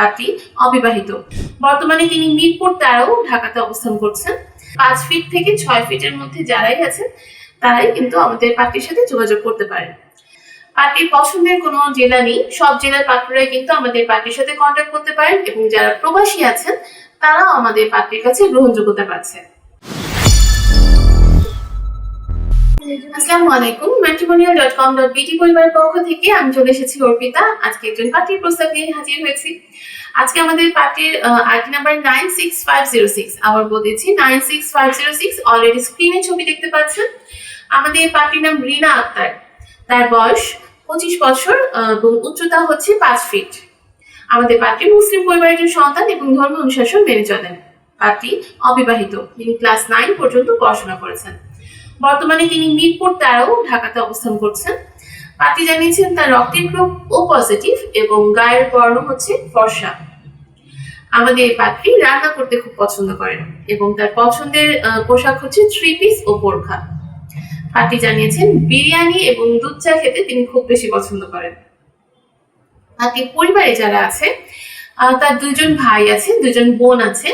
পাত্রী অবিবাহিত। বর্তমানে তিনি মিরপুর তেরো, ঢাকাতে অবস্থান করছেন। পাঁচ ফিট থেকে ছয় ফিটের মধ্যে যারাই আছেন, তারাই কিন্তু আমাদের পাত্রীর সাথে যোগাযোগ করতে পারেন। পার্টির পছন্দের কোন জেলা নেই। সব জেলার পাত্ররাই কিন্তু আমাদের পার্টির সাথে কন্ট্যাক্ট করতে পারেন এবং যারা প্রবাসী আছেন, তারাও আমাদের পার্টির কাছে গ্রহণযোগ্যতা পাচ্ছে। আসসালামু আলাইকুম ম্যাট্রিমোনিয়াল ডট কম ডট বিটি পরিবারের পক্ষ থেকে আমি চলে এসেছি অর্পিতা। আজকে একজন পার্টির প্রস্তাব নিয়ে হাজির হয়েছি। আজকে আমাদের পার্টির ID number nine six five zero six আবার বলতেছি nine six five zero six already স্ক্রিনে ছবি দেখতে পাচ্ছেন। আমাদের পার্টির নাম রিনা আক্তার। তার বয়স পঁচিশ বছর এবং উচ্চতা হচ্ছে পাঁচ ফিট আমাদের পার্টি মুসলিম পরিবারের সন্তান এবং ধর্ম অনুশাসন মেনে চলেন। পার্টি অবিবাহিত, তিনি ক্লাস নাইন পর্যন্ত পড়াশোনা করেছেন। বর্তমানে তিনি মিরপুর তেরো, ঢাকাতে অবস্থান করছেন। পার্টি জানিয়েছেন তার রক্তের গ্রুপ ও পজিটিভ এবং গায়ের বর্ণ হচ্ছে ফর্সা। আমাদের এই পাত্রী রান্না করতে খুব পছন্দ করেন এবং তার পছন্দের পোশাক হচ্ছে থ্রি পিস ও বোরখা। পার্টি জানিয়েছেন বিরিয়ানি এবং দুধ চা খেতে তিনি খুব বেশি পছন্দ করেন। পার্টির পরিবারে যারা আছে তার দুজন ভাই আছে, দুইজন বোন আছে।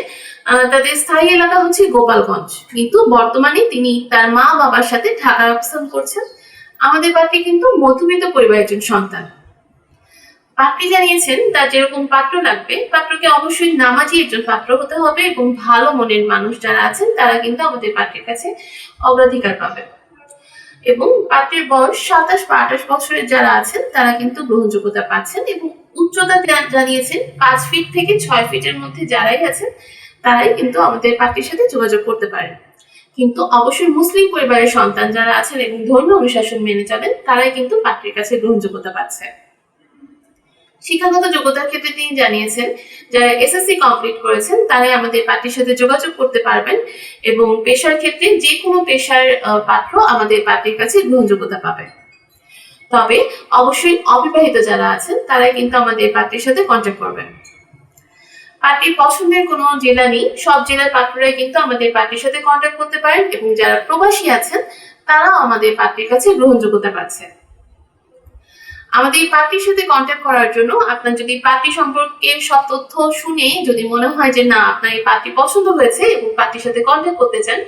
তাদের স্থায়ী এলাকা হচ্ছে গোপালগঞ্জ। কিন্তু বর্তমানে তিনি তার মা বাবার সাথে ঢাকায় অবস্থান করছেন। আমাদের পাত্রী কিন্তু মধ্যবিত্ত পরিবারের একজন সন্তান। পাত্রী জানিয়েছেন, তার যেরকম পাত্র লাগবে, পাত্রকে অবশ্যই নামাজি একজন পাত্র হতে হবে এবং ভালো মনের মানুষ যারা আছেন, তারা কিন্তু আমাদের পাত্রের কাছে অগ্রাধিকার পাবে এবং পাত্রের বয়স সাতাশ বা আঠাশ বছরের যারা আছেন, তারা কিন্তু গ্রহণযোগ্যতা পাচ্ছেন এবং উচ্চতা জানিয়েছেন, পাঁচ ফিট থেকে ছয় ফিটের মধ্যে যারাই আছেন, তারাই কিন্তু আমাদের পাত্রীর সাথে যোগাযোগ করতে পারেন। কিন্তু অবশ্যই মুসলিম পরিবারের সন্তান যারা আছেন এবং ধর্মীয় অনুশাসন মেনে চলেন, তারাই কিন্তু পাত্রীর কাছে গ্রহণযোগ্যতা পাচ্ছে। শিক্ষাগত যোগ্যতার ক্ষেত্রে তিনি জানিয়েছেন, যারা এসএসসি কমপ্লিট করেছেন, তারাই আমাদের পার্টির সাথে যোগাযোগ করতে পারবেন এবং পেশার ক্ষেত্রে যে কোনো পেশার পাত্র আমাদের পার্টির কাছে গ্রহণযোগ্যতা পাবে। তবে অবশ্যই অবিবাহিত যারা আছেন, তারাই কিন্তু আমাদের পার্টির সাথে কন্ট্যাক্ট করবেন। পার্টির পছন্দের কোনো জেলা নেই, সব জেলার পাত্ররাই কিন্তু আমাদের পার্টির সাথে কন্ট্যাক্ট করতে পারেন এবং যারা প্রবাসী আছেন, তারাও আমাদের পাত্রীর কাছে গ্রহণযোগ্যতা পাচ্ছে। আমাদের এই পার্টির সাথে কন্ট্যাক্ট করার জন্য আপনার যদি পার্টি সম্পর্কে সব তথ্য শুনে যদি মনে হয় যে না, আপনার এই পার্টি পছন্দ হয়েছে এবং পার্টির সাথে কন্ট্যাক্ট করতে চান,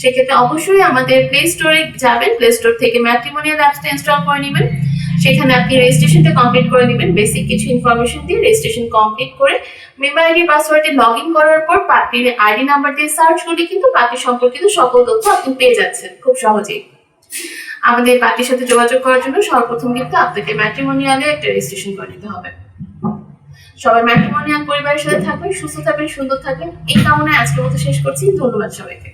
সেক্ষেত্রে অবশ্যই আমাদের প্লে স্টোরে যাবেন। প্লে স্টোর থেকে ম্যাট্রিমোনিয়াল অ্যাপসটা ইনস্টল করে নেবেন। সেখানে আপনি রেজিস্ট্রেশনটা কমপ্লিট করে নেবেন। বেসিক কিছু ইনফরমেশন দিয়ে রেজিস্ট্রেশন কমপ্লিট করে মেম্বার আইডি পাসওয়ার্ডে লগ ইন করার পর পার্টির আইডি নাম্বার দিয়ে সার্চ করলে কিন্তু পার্টি সম্পর্কিত সকল তথ্য আপনি পেয়ে যাচ্ছেন। খুব সহজেই। আমাদের পার্টির সাথে যোগাযোগ করার জন্য সর্বপ্রথম কিন্তু আপনাকে ম্যাট্রিমোনিয়ালে একটা রেজিস্ট্রেশন করে নিতে হবে। সবাই ম্যাট্রিমোনিয়াল পরিবারের সাথে থাকবেন, সুস্থ থাকবেন, সুন্দর থাকবেন। এই কামনায় আজকের মতো শেষ করছি। ধন্যবাদ সবাইকে।